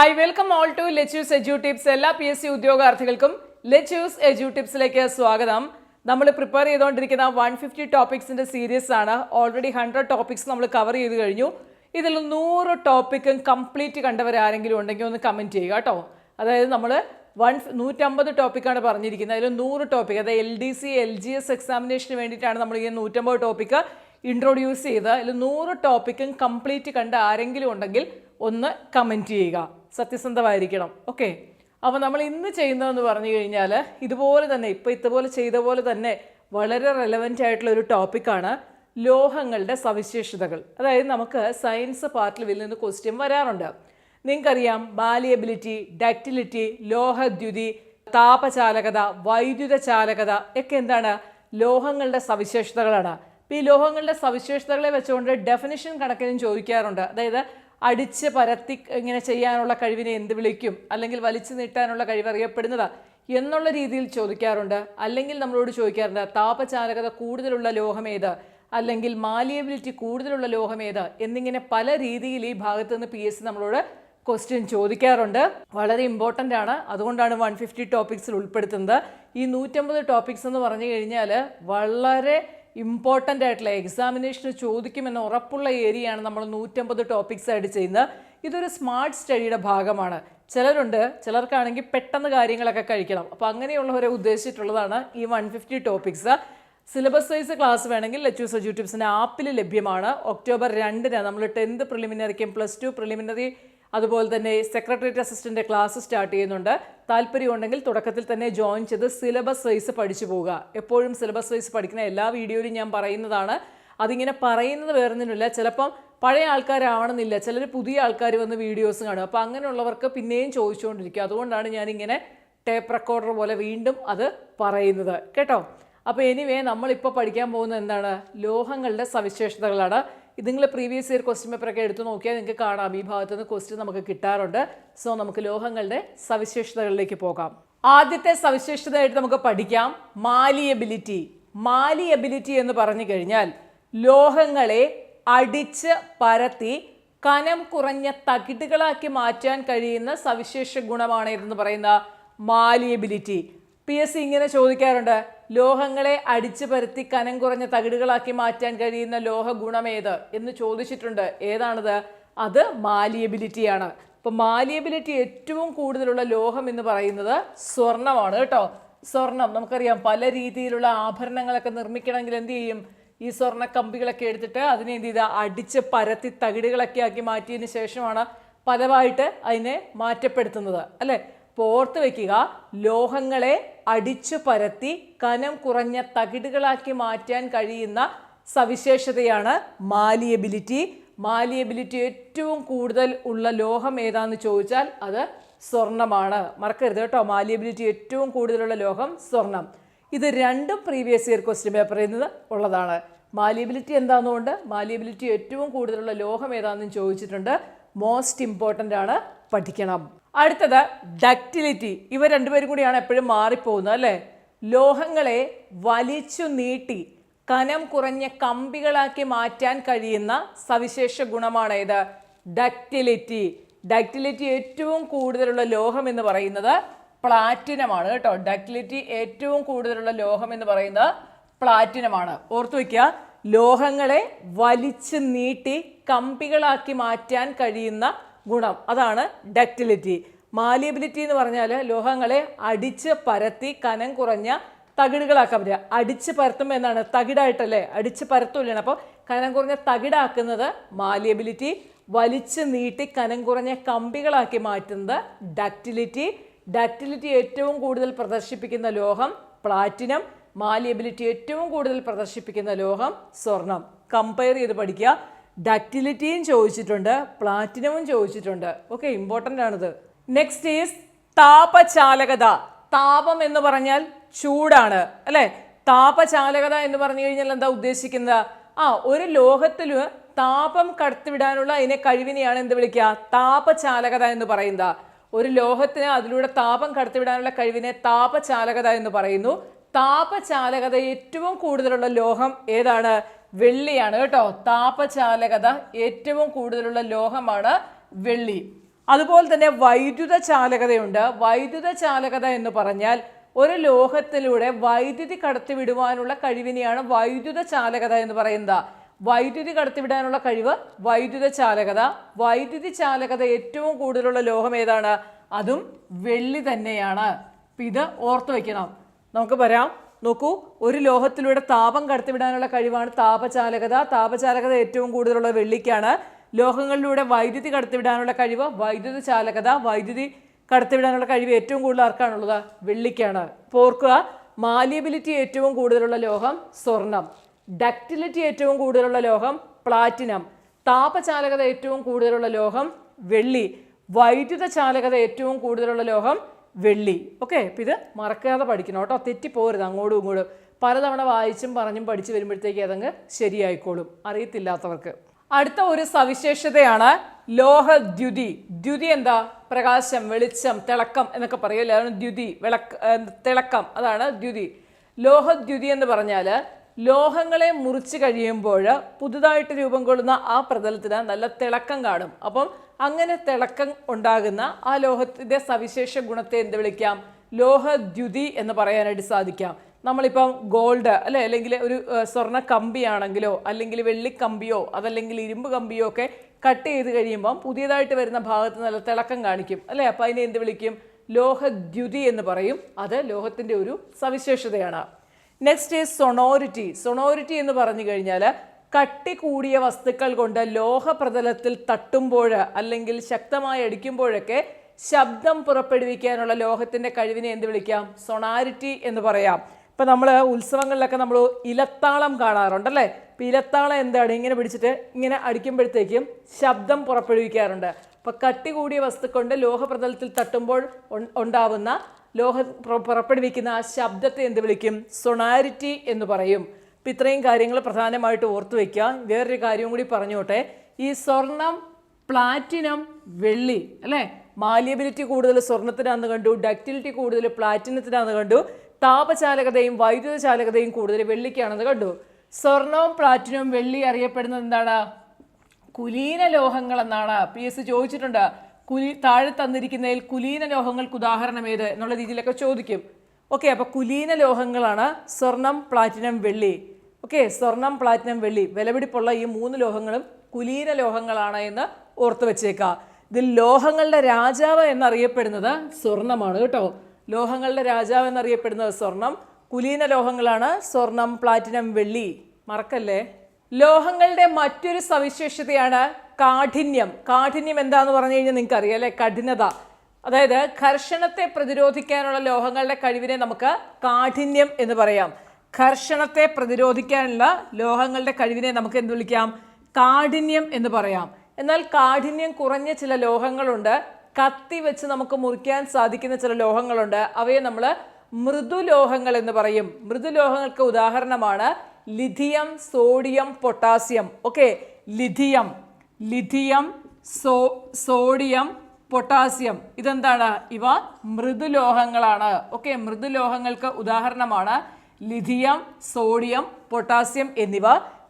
Hi welcome all to Lechus edu tips എല്ലാ P S C ഉദ്യോഗാർത്ഥികൾക്കും lettuce edu ടിപ്സിലേക്ക് സ്വാഗതം. നമ്മൾ പ്രിപ്പയർ ചെയ്തുകൊണ്ടിരിക്കുന്ന വൺ ഫിഫ്റ്റി ടോപ്പിക്സിന്റെ സീരീസ് ആണ്. ഓൾറെഡി ഹൺഡ്രഡ് ടോപ്പിക്സ് നമ്മൾ കവർ ചെയ്ത് കഴിഞ്ഞു. ഇതിൽ നൂറ് ടോപ്പിക്കും കംപ്ലീറ്റ് കണ്ടവരാരെങ്കിലും ഉണ്ടെങ്കിൽ ഒന്ന് കമന്റ് ചെയ്യുക കേട്ടോ. അതായത് നമ്മൾ വൺ നൂറ്റമ്പത് ടോപ്പിക്കാണ് പറഞ്ഞിരിക്കുന്നത്. അതിൽ നൂറ് ടോപ്പിക് അതായത് L D C L G S എക്സാമിനേഷന് വേണ്ടിയിട്ടാണ് നമ്മൾ ഈ നൂറ്റമ്പത് ടോപ്പിക്ക് ഇൻട്രൊഡ്യൂസ് ചെയ്ത് അതിൽ നൂറ് ടോപ്പിക്കും കംപ്ലീറ്റ് കണ്ട ആരെങ്കിലും ഉണ്ടെങ്കിൽ ഒന്ന് കമന്റ് ചെയ്യുക. സത്യസന്ധമായിരിക്കണം. ഓക്കെ അപ്പോൾ നമ്മൾ ഇന്ന് ചെയ്യുന്നതെന്ന് പറഞ്ഞു കഴിഞ്ഞാൽ ഇതുപോലെ തന്നെ ഇപ്പോൾ ഇതുപോലെ ചെയ്ത പോലെ തന്നെ വളരെ റെലവന്റ് ആയിട്ടുള്ള ഒരു ടോപ്പിക്കാണ് ലോഹങ്ങളുടെ സവിശേഷതകൾ. അതായത് നമുക്ക് സയൻസ് പാർട്ടിൽ നിന്ന് ക്വസ്റ്റ്യൻ വരാറുണ്ട്. നിങ്ങൾക്കറിയാം ബാലിയബിലിറ്റി ഡക്റ്റിലിറ്റി ലോഹദ്യുതി താപചാലകത വൈദ്യുത ചാലകത ഒക്കെ എന്താണ്? ലോഹങ്ങളുടെ സവിശേഷതകളാണ്. അപ്പോൾ ഈ ലോഹങ്ങളുടെ സവിശേഷതകളെ വെച്ചുകൊണ്ട് ഡെഫിനിഷൻ കണക്കിനും ചോദിക്കാറുണ്ട്. അതായത് അടിച്ച് പരത്തി ഇങ്ങനെ ചെയ്യാനുള്ള കഴിവിനെ എന്ത് വിളിക്കും? അല്ലെങ്കിൽ വലിച്ചു നീട്ടാനുള്ള കഴിവ് അറിയപ്പെടുന്നതാ? എന്നുള്ള രീതിയിൽ ചോദിക്കാറുണ്ട്. അല്ലെങ്കിൽ നമ്മളോട് ചോദിക്കാറുണ്ട് താപചാലകത കൂടുതലുള്ള ലോഹമേത് അല്ലെങ്കിൽ മാലിയബിലിറ്റി കൂടുതലുള്ള ലോഹമേത് എന്നിങ്ങനെ പല രീതിയിൽ ഈ ഭാഗത്ത് നിന്ന് പി എസ് നമ്മളോട് ക്വസ്റ്റ്യൻ ചോദിക്കാറുണ്ട്. വളരെ ഇമ്പോർട്ടന്റ് ആണ്. അതുകൊണ്ടാണ് വൺ ഫിഫ്റ്റി ടോപ്പിക്സിൽ ഉൾപ്പെടുത്തുന്നത്. ഈ നൂറ്റമ്പത് ടോപ്പിക്സ് എന്ന് പറഞ്ഞു കഴിഞ്ഞാൽ വളരെ ഇമ്പോർട്ടന്റ് ആയിട്ടുള്ള എക്സാമിനേഷന് ചോദിക്കുമെന്ന് ഉറപ്പുള്ള ഏരിയയാണ് നമ്മൾ നൂറ്റമ്പത് ടോപ്പിക്സ് ആയിട്ട് ചെയ്യുന്നത്. ഇതൊരു സ്മാർട്ട് സ്റ്റഡിയുടെ ഭാഗമാണ്. ചിലരുണ്ട് ചിലർക്കാണെങ്കിൽ പെട്ടെന്ന് കാര്യങ്ങളൊക്കെ കഴിക്കണം. അപ്പോൾ അങ്ങനെയുള്ളവരെ ഉദ്ദേശിച്ചിട്ടുള്ളതാണ് ഈ one fifty topics syllabus wise class വേണമെങ്കിൽ ലച്ചൂസ് യൂട്യൂബ്സിന്റെ ആപ്പിൽ ലഭ്യമാണ്. ഒക്ടോബർ രണ്ടിന് നമ്മൾ ടെൻത്ത് പ്രിലിമിനറിക്കും പ്ലസ് ടു പ്രിലിമിനറി അതുപോലെ തന്നെ സെക്രട്ടേറിയറ്റ് അസിസ്റ്റന്റ് ക്ലാസ് സ്റ്റാർട്ട് ചെയ്യുന്നുണ്ട്. താല്പര്യമുണ്ടെങ്കിൽ തുടക്കത്തിൽ തന്നെ ജോയിൻ ചെയ്ത് സിലബസ് വൈസ് പഠിച്ചു പോവുക. എപ്പോഴും സിലബസ് വൈസ് പഠിക്കുന്ന എല്ലാ വീഡിയോയിലും ഞാൻ പറയുന്നതാണ്. അതിങ്ങനെ പറയുന്നത് വേറൊന്നിനുമില്ല. ചിലപ്പം പഴയ ആൾക്കാരാവണമെന്നില്ല. ചിലർ പുതിയ ആൾക്കാർ വന്ന് വീഡിയോസ് കാണും. അപ്പോൾ അങ്ങനെയുള്ളവർക്ക് പിന്നെയും ചോദിച്ചുകൊണ്ടിരിക്കും. അതുകൊണ്ടാണ് ഞാനിങ്ങനെ ടേപ്പ് റെക്കോർഡർ പോലെ വീണ്ടും അത് പറയുന്നത്. കേട്ടോ? അപ്പോൾ എനിവേ നമ്മളിപ്പോൾ പഠിക്കാൻ പോകുന്നത് എന്താണ്? ലോഹങ്ങളുടെ സവിശേഷതകളാണ്. ഇത് നിങ്ങൾ പ്രീവിയസ് ഇയർ ക്വസ്റ്റ്യൻ പേപ്പറൊക്കെ എടുത്തു നോക്കിയാൽ നിങ്ങൾക്ക് കാണാം. ഈ ഭാഗത്ത് നിന്ന് ക്വസ്റ്റ്യൻ നമുക്ക് കിട്ടാറുണ്ട്. സോ നമുക്ക് ലോഹങ്ങളുടെ സവിശേഷതകളിലേക്ക് പോകാം. ആദ്യത്തെ സവിശേഷതയായിട്ട് നമുക്ക് പഠിക്കാം. മാലിയബിലിറ്റി മാലിയബിലിറ്റി എന്ന് പറഞ്ഞു കഴിഞ്ഞാൽ ലോഹങ്ങളെ അടിച്ച് പരത്തി കനം കുറഞ്ഞ തകിടുകളാക്കി മാറ്റാൻ കഴിയുന്ന സവിശേഷ ഗുണമാണ് ഇതെന്ന് പറയുന്ന മാലിയബിലിറ്റി പി എസ് സി ഇങ്ങനെ ചോദിക്കാറുണ്ട്. ലോഹങ്ങളെ അടിച്ചു പരത്തി കനം കുറഞ്ഞ തകിടുകളാക്കി മാറ്റാൻ കഴിയുന്ന ലോഹ ഗുണമേത് എന്ന് ചോദിച്ചിട്ടുണ്ട്. ഏതാണത്? അത് മാലിയബിലിറ്റിയാണ്. ഇപ്പൊ മാലിയബിലിറ്റി ഏറ്റവും കൂടുതലുള്ള ലോഹം എന്ന് പറയുന്നത് സ്വർണമാണ് കേട്ടോ. സ്വർണം നമുക്കറിയാം പല രീതിയിലുള്ള ആഭരണങ്ങളൊക്കെ നിർമ്മിക്കണമെങ്കിൽ എന്ത് ചെയ്യും? ഈ സ്വർണ കമ്പികളൊക്കെ എടുത്തിട്ട് അതിനെ എന്ത് ചെയ്താൽ അടിച്ച് പരത്തി തകിടുകളൊക്കെ ആക്കി മാറ്റിയതിന് ശേഷമാണ് പലവായിട്ട് അതിനെ മാറ്റപ്പെടുത്തുന്നത്. അല്ലേ? അപ്പോൾ വയ്ക്കുക ലോഹങ്ങളെ അടിച്ചു പരത്തി കനം കുറഞ്ഞ തകിടുകളാക്കി മാറ്റാൻ കഴിയുന്ന സവിശേഷതയാണ് മാലിയബിലിറ്റി. മാലിയബിലിറ്റി ഏറ്റവും കൂടുതൽ ഉള്ള ലോഹം ഏതാന്ന് ചോദിച്ചാൽ അത് സ്വർണമാണ് മറക്കരുത് കേട്ടോ. മാലിയബിലിറ്റി ഏറ്റവും കൂടുതലുള്ള ലോഹം സ്വർണം. ഇത് രണ്ടും പ്രീവിയസ് ഇയർ ക്വസ്റ്റ്യൻ പേപ്പറിൽ നിന്ന് ഉള്ളതാണ്. മാലിയബിലിറ്റി എന്താണെന്നുകൊണ്ട് മാലിയബിലിറ്റി ഏറ്റവും കൂടുതലുള്ള ലോഹം ഏതാണെന്നും ചോദിച്ചിട്ടുണ്ട്. മോസ്റ്റ് ഇമ്പോർട്ടന്റ് ആണ് പഠിക്കണം. അടുത്തത് ഡക്റ്റിലിറ്റി ഇവ രണ്ടുപേരും കൂടിയാണ് എപ്പോഴും മാറിപ്പോകുന്നത് അല്ലേ? ലോഹങ്ങളെ വലിച്ചു നീട്ടി കനം കുറഞ്ഞ കമ്പികളാക്കി മാറ്റാൻ കഴിയുന്ന സവിശേഷ ഗുണമാണ് ഇത് ഡക്റ്റിലിറ്റി ഡക്റ്റിലിറ്റി ഏറ്റവും കൂടുതലുള്ള ലോഹം എന്ന് പറയുന്നത് പ്ലാറ്റിനമാണ് കേട്ടോ. ഡക്റ്റിലിറ്റി ഏറ്റവും കൂടുതലുള്ള ലോഹം എന്ന് പറയുന്നത് പ്ലാറ്റിനമാണ്. ഓർത്തു വയ്ക്കുക ലോഹങ്ങളെ വലിച്ചു നീട്ടി കമ്പികളാക്കി മാറ്റാൻ കഴിയുന്ന ഗുണം. അതാണ് ഡക്റ്റിലിറ്റി. മാലിയബിലിറ്റി എന്ന് പറഞ്ഞാൽ ലോഹങ്ങളെ അടിച്ച് പരത്തി കനം കുറഞ്ഞ തകിടുകളാക്കാൻ പറ്റുക. അടിച്ച് പരത്തുമ്പോൾ എന്താണ്? തകിടായിട്ടല്ലേ? അടിച്ച് പരത്തുമില്ലാണ് അപ്പോൾ കനം കുറഞ്ഞ തകിടാക്കുന്നത് മാലിയബിലിറ്റി വലിച്ച് നീട്ടി കനം കുറഞ്ഞ കമ്പികളാക്കി മാറ്റുന്നത് ഡക്റ്റിലിറ്റി. ഡക്റ്റിലിറ്റി ഏറ്റവും കൂടുതൽ പ്രദർശിപ്പിക്കുന്ന ലോഹം പ്ലാറ്റിനം. മാലിയബിലിറ്റി ഏറ്റവും കൂടുതൽ പ്രദർശിപ്പിക്കുന്ന ലോഹം സ്വർണം. കമ്പയർ ചെയ്ത് പഠിക്കുക. ഡക്റ്റിലിറ്റിയും ചോദിച്ചിട്ടുണ്ട് പ്ലാറ്റിനവും ചോദിച്ചിട്ടുണ്ട്. ഓക്കെ ഇമ്പോർട്ടന്റ് ആണിത്. നെക്സ്റ്റ് ഈസ് താപചാലകത. താപം എന്ന് പറഞ്ഞാൽ ചൂടാണ് അല്ലേ? താപചാലകത എന്ന് പറഞ്ഞു കഴിഞ്ഞാൽ എന്താ ഉദ്ദേശിക്കുന്നത്? ആ ഒരു ലോഹത്തിൽ താപം കടത്തിവിടാനുള്ള അതിനെ കഴിവിനെയാണ് എന്ത് വിളിക്കുക? താപചാലകത എന്ന് പറയുന്നത്. ഒരു ലോഹത്തിന് അതിലൂടെ താപം കടത്തിവിടാനുള്ള കഴിവിനെ താപചാലകത എന്ന് പറയുന്നു. താപചാലകത ഏറ്റവും കൂടുതലുള്ള ലോഹം ഏതാണ്? വെള്ളിയാണ് കേട്ടോ. താപചാലകത ഏറ്റവും കൂടുതലുള്ള ലോഹമാണ് വെള്ളി. അതുപോലെ തന്നെ വൈദ്യുത ചാലകതയുണ്ട്. വൈദ്യുത ചാലകത എന്ന് പറഞ്ഞാൽ ഒരു ലോഹത്തിലൂടെ വൈദ്യുതി കടത്തിവിടുവാനുള്ള കഴിവിനെയാണ് വൈദ്യുത ചാലകത എന്ന് പറയുന്നത്. വൈദ്യുതി കടത്തിവിടാനുള്ള കഴിവ് വൈദ്യുത ചാലകത. വൈദ്യുതി ചാലകത ഏറ്റവും കൂടുതലുള്ള ലോഹം ഏതാണ്? അതും വെള്ളി തന്നെയാണ്. ഇത് ഓർത്തു വയ്ക്കണം. നമുക്ക് പറയാം നോക്കൂ ഒരു ലോഹത്തിലൂടെ താപം കടത്തിവിടാനുള്ള കഴിവാണ് താപചാലകത. താപചാലകത ഏറ്റവും കൂടുതലുള്ള വെള്ളിക്കാണ്. ലോഹങ്ങളിലൂടെ വൈദ്യുതി കടത്തിവിടാനുള്ള കഴിവ് വൈദ്യുത ചാലകത വൈദ്യുതി കടത്തിവിടാനുള്ള കഴിവ് ഏറ്റവും കൂടുതൽ ആർക്കാണുള്ളത്? വെള്ളിക്കാണ്. പോർക്കുക മാലിയബിലിറ്റി ഏറ്റവും കൂടുതലുള്ള ലോഹം സ്വർണം ഡക്റ്റിലിറ്റി ഏറ്റവും കൂടുതലുള്ള ലോഹം പ്ലാറ്റിനം. താപചാലകത ഏറ്റവും കൂടുതലുള്ള ലോഹം വെള്ളി. വൈദ്യുത ചാലകത ഏറ്റവും കൂടുതലുള്ള ലോഹം വെള്ളി. ഓക്കെ ഇപ്പം ഇത് മറക്കാതെ പഠിക്കണം കേട്ടോ. തെറ്റിപ്പോരുത് അങ്ങോട്ടും ഇങ്ങോട്ടും. പലതവണ വായിച്ചും പറഞ്ഞും പഠിച്ചു വരുമ്പോഴത്തേക്ക് അതങ്ങ് ശരിയായിക്കോളും. അറിയത്തില്ലാത്തവർക്ക്. അടുത്ത ഒരു സവിശേഷതയാണ് ലോഹദ്യുതി. ദ്യുതി എന്താ? പ്രകാശം വെളിച്ചം തിളക്കം എന്നൊക്കെ പറയും. അതാണ് ദ്യുതി വിളക്ക് തിളക്കം അതാണ് ദ്യുതി. ലോഹദ്യുതി എന്ന് പറഞ്ഞാൽ ലോഹങ്ങളെ മുറിച്ച് കഴിയുമ്പോൾ പുതുതായിട്ട് രൂപം കൊള്ളുന്ന ആ പ്രതലത്തിന് നല്ല തിളക്കം കാണും. അപ്പം അങ്ങനെ തിളക്കം ഉണ്ടാകുന്ന ആ ലോഹത്തിന്റെ സവിശേഷ ഗുണത്തെ എന്ത് വിളിക്കാം? ലോഹദ്യുതി എന്ന് പറയാനായിട്ട് സാധിക്കാം. നമ്മളിപ്പം ഗോൾഡ് അല്ലെ? അല്ലെങ്കിൽ ഒരു സ്വർണ കമ്പിയാണെങ്കിലോ അല്ലെങ്കിൽ വെള്ളിക്കമ്പിയോ അതല്ലെങ്കിൽ ഇരുമ്പ് കമ്പിയോ ഒക്കെ കട്ട് ചെയ്ത് കഴിയുമ്പം പുതിയതായിട്ട് വരുന്ന ഭാഗത്ത് നല്ല തിളക്കം കാണിക്കും. അല്ലേ? അപ്പം അതിനെ എന്ത് വിളിക്കും? ലോഹദ്യുതി എന്ന് പറയും. അത് ലോഹത്തിന്റെ ഒരു സവിശേഷതയാണ്. നെക്സ്റ്റ് ഈസ് സൊണോറിറ്റി സൊണോറിറ്റി എന്ന് പറഞ്ഞു കഴിഞ്ഞാൽ കട്ടി കൂടിയ വസ്തുക്കൾ കൊണ്ട് ലോഹപ്രതലത്തിൽ തട്ടുമ്പോൾ അല്ലെങ്കിൽ ശക്തമായി അടിക്കുമ്പോഴൊക്കെ ശബ്ദം പുറപ്പെടുവിക്കാനുള്ള ലോഹത്തിന്റെ കഴിവിനെ എന്ത് വിളിക്കാം? സൊണാരിറ്റി എന്ന് പറയാം. ഇപ്പം നമ്മൾ ഉത്സവങ്ങളിലൊക്കെ നമ്മൾ ഇലത്താളം കാണാറുണ്ട് അല്ലേ? ഇപ്പൊ ഇലത്താളം എന്താണ്? ഇങ്ങനെ പിടിച്ചിട്ട് ഇങ്ങനെ അടിക്കുമ്പോഴത്തേക്കും ശബ്ദം പുറപ്പെടുവിക്കാറുണ്ട്. അപ്പം കട്ടി കൂടിയ വസ്തുക്കൊണ്ട് ലോഹപ്രതലത്തിൽ തട്ടുമ്പോൾ ഉണ്ടാവുന്ന ലോഹ പുറ- പുറപ്പെടുവിക്കുന്ന ആ ശബ്ദത്തെ എന്ത് വിളിക്കും? സൊണാരിറ്റി എന്ന് പറയും. അപ്പം ഇത്രയും കാര്യങ്ങൾ പ്രധാനമായിട്ട് ഓർത്തു വയ്ക്കുക വേറൊരു കാര്യവും കൂടി പറഞ്ഞോട്ടെ. ഈ സ്വർണം പ്ലാറ്റിനം വെള്ളി അല്ലേ? മാലിയബിലിറ്റി കൂടുതൽ സ്വർണത്തിനാന്ന് കണ്ടു ഡക്റ്റിലിറ്റി കൂടുതൽ പ്ലാറ്റിനത്തിനാന്ന് കണ്ടു താപചാലകതയും വൈദ്യുത ചാലകതയും കൂടുതൽ വെള്ളിക്കാണെന്ന് കണ്ടു. സ്വർണവും പ്ലാറ്റിനവും വെള്ളി അറിയപ്പെടുന്നത് എന്താണ്? കുലീന ലോഹങ്ങൾ എന്നാണ് പി എസ് ചോദിച്ചിട്ടുണ്ട്. കുലി താഴെ തന്നിരിക്കുന്നതിൽ കുലീന ലോഹങ്ങൾക്ക് ഉദാഹരണം ഏത് എന്നുള്ള രീതിയിലൊക്കെ ചോദിക്കും. ഓക്കെ അപ്പോൾ കുലീന ലോഹങ്ങളാണ് സ്വർണം പ്ലാറ്റിനം വെള്ളി. ഓക്കെ സ്വർണം പ്ലാറ്റിനം വെള്ളി. വിലപിടിപ്പുള്ള ഈ മൂന്ന് ലോഹങ്ങളും കുലീന ലോഹങ്ങളാണ് എന്ന് ഓർത്ത് വെച്ചേക്കുക ഇതിൽ ലോഹങ്ങളുടെ രാജാവ് എന്നറിയപ്പെടുന്നത് സ്വർണമാണ് കേട്ടോ. ലോഹങ്ങളുടെ രാജാവ് എന്നറിയപ്പെടുന്നത് സ്വർണം. കുലീന ലോഹങ്ങളാണ് സ്വർണം പ്ലാറ്റിനം വെള്ളി. മറക്കല്ലേ? ലോഹങ്ങളുടെ മറ്റൊരു സവിശേഷതയാണ് കാഠിന്യം. കാഠിന്യം എന്താന്ന് പറഞ്ഞു കഴിഞ്ഞാൽ നിങ്ങൾക്ക് അറിയാം അല്ലെ? കഠിനത. അതായത് ഘർഷണത്തെ പ്രതിരോധിക്കാനുള്ള ലോഹങ്ങളുടെ കഴിവിനെ നമുക്ക് കാഠിന്യം എന്ന് പറയാം. ഘർഷണത്തെ പ്രതിരോധിക്കാനുള്ള ലോഹങ്ങളുടെ കഴിവിനെ നമുക്ക് എന്ത് വിളിക്കാം? കാഠിന്യം എന്ന് പറയാം. എന്നാൽ കാഠിന്യം കുറഞ്ഞ ചില ലോഹങ്ങളുണ്ട്. കത്തി വെച്ച് നമുക്ക് മുറിക്കാൻ സാധിക്കുന്ന ചില ലോഹങ്ങളുണ്ട്. അവയെ നമ്മൾ മൃദുലോഹങ്ങൾ എന്ന് പറയും. മൃദുലോഹങ്ങൾക്ക് ഉദാഹരണമാണ് lithium sodium potassium. Okay lithium. Lithium so sodium potassium. ഇതെന്താണ്? ഇവ മൃദുലോഹങ്ങളാണ്. ഓക്കെ മൃദുലോഹങ്ങൾക്ക് ഉദാഹരണമാണ് ലിഥിയം സോഡിയം പൊട്ടാസ്യം എന്നിവ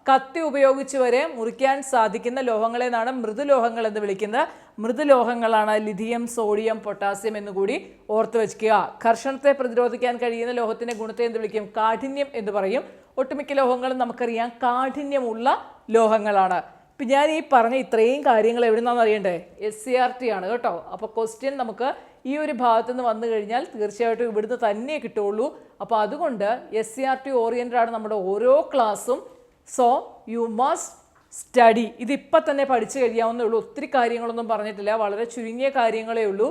കത്തി ഉപയോഗിച്ച് വരെ മുറിക്കാൻ സാധിക്കുന്ന ലോഹങ്ങളെ നാണ് മൃദുലോഹങ്ങൾ എന്ന് വിളിക്കുന്നത്. മൃദുലോഹങ്ങളാണ് ലിഥിയം സോഡിയം പൊട്ടാസ്യം എന്നുകൂടി ഓർത്തു വെക്കുക കർഷണത്തെ പ്രതിരോധിക്കാൻ കഴിയുന്ന ലോഹത്തിന്റെ ഗുണത്തെ എന്ത് വിളിക്കും? കാഠിന്യം എന്ന് പറയും. ഒട്ടുമിക്ക ലോഹങ്ങളും നമുക്കറിയാം കാഠിന്യമുള്ള ലോഹങ്ങളാണ്. ഇപ്പം ഞാൻ ഈ പറഞ്ഞ ഇത്രയും കാര്യങ്ങൾ എവിടെ നിന്നാണെന്ന് അറിയണ്ടേ? എസ് സി ആർ ടി ആണ് കേട്ടോ. അപ്പോൾ ക്വസ്റ്റ്യൻ നമുക്ക് ഈ ഒരു ഭാഗത്ത് നിന്ന് വന്നു കഴിഞ്ഞാൽ തീർച്ചയായിട്ടും ഇവിടുന്ന് തന്നെ കിട്ടുള്ളൂ അപ്പോൾ അതുകൊണ്ട് S C R T oriented ആണ് നമ്മുടെ ഓരോ ക്ലാസ്സും സോ യു മസ്റ്റ് സ്റ്റഡി ഇതിപ്പോൾ തന്നെ പഠിച്ചു കഴിയാവുന്നേ ഉള്ളൂ ഒത്തിരി കാര്യങ്ങളൊന്നും പറഞ്ഞിട്ടില്ല. വളരെ ചുരുങ്ങിയ കാര്യങ്ങളേ ഉള്ളൂ.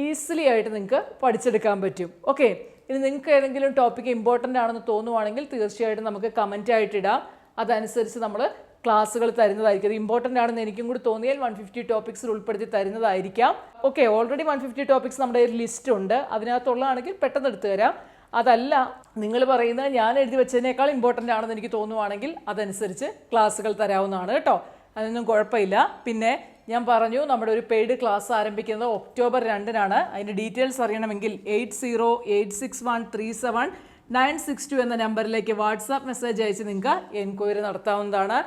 ഈസിലി ആയിട്ട് നിങ്ങൾക്ക് പഠിച്ചെടുക്കാൻ പറ്റും. ഓക്കെ ഇനി നിങ്ങൾക്ക് ഏതെങ്കിലും ടോപ്പിക്ക് ഇമ്പോർട്ടന്റ് ആണെന്ന് തോന്നുവാണെങ്കിൽ തീർച്ചയായിട്ടും നമുക്ക് കമന്റ് ആയിട്ടിടാം അതനുസരിച്ച് നമ്മൾ ക്ലാസ്സുകൾ തരുന്നതായിരിക്കും. അത് ഇമ്പോർട്ടന്റ് ആണെന്ന് എനിക്കും കൂടി തോന്നിയാൽ വൺ ഫിഫ്റ്റി ടോപ്പിക്സിൽ ഉൾപ്പെടുത്തി തരുന്നതായിരിക്കാം. Okay already one fifty topics നമ്മുടെ ഒരു ലിസ്റ്റ് ഉണ്ട്. അതിനകത്തുള്ളതാണെങ്കിൽ പെട്ടെന്ന് എടുത്തു തരാം. അതല്ല നിങ്ങൾ പറയുന്നത് ഞാൻ എഴുതി വെച്ചതിനേക്കാൾ ഇമ്പോർട്ടന്റ് ആണെന്ന് എനിക്ക് തോന്നുവാണെങ്കിൽ അതനുസരിച്ച് ക്ലാസ്സുകൾ തരാവുന്നതാണ് കേട്ടോ. അതൊന്നും കുഴപ്പമില്ല. പിന്നെ ഞാൻ പറഞ്ഞു നമ്മുടെ ഒരു പെയ്ഡ് ക്ലാസ് ആരംഭിക്കുന്നത് ഒക്ടോബർ രണ്ടിനാണ്. അതിന്റെ ഡീറ്റെയിൽസ് അറിയണമെങ്കിൽ eight zero eight six one three seven nine six two എന്ന നമ്പറിലേക്ക് വാട്സാപ്പ് മെസ്സേജ് അയച്ച് നിങ്ങൾക്ക് എൻക്വയറി നടത്താവുന്നതാണ്.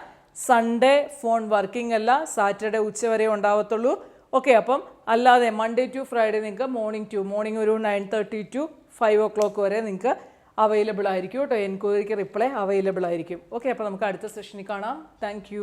സൺഡേ ഫോൺ വർക്കിംഗ് അല്ല സാറ്റർഡേ ഉച്ചവരെ ഉണ്ടാവത്തുള്ളൂ. ഓക്കെ അപ്പം അല്ലാതെ മൺഡേ ടു ഫ്രൈഡേ നിങ്ങൾക്ക് മോർണിംഗ് ടു മോർണിംഗ് ഒരു nine thirty to five o'clock വരെ നിങ്ങൾക്ക് അവൈലബിൾ ആയിരിക്കും കേട്ടോ എൻക്വയറിക്ക് റിപ്ലൈ അവൈലബിൾ ആയിരിക്കും. ഓക്കെ അപ്പോൾ നമുക്ക് അടുത്ത സെഷനിൽ കാണാം. താങ്ക്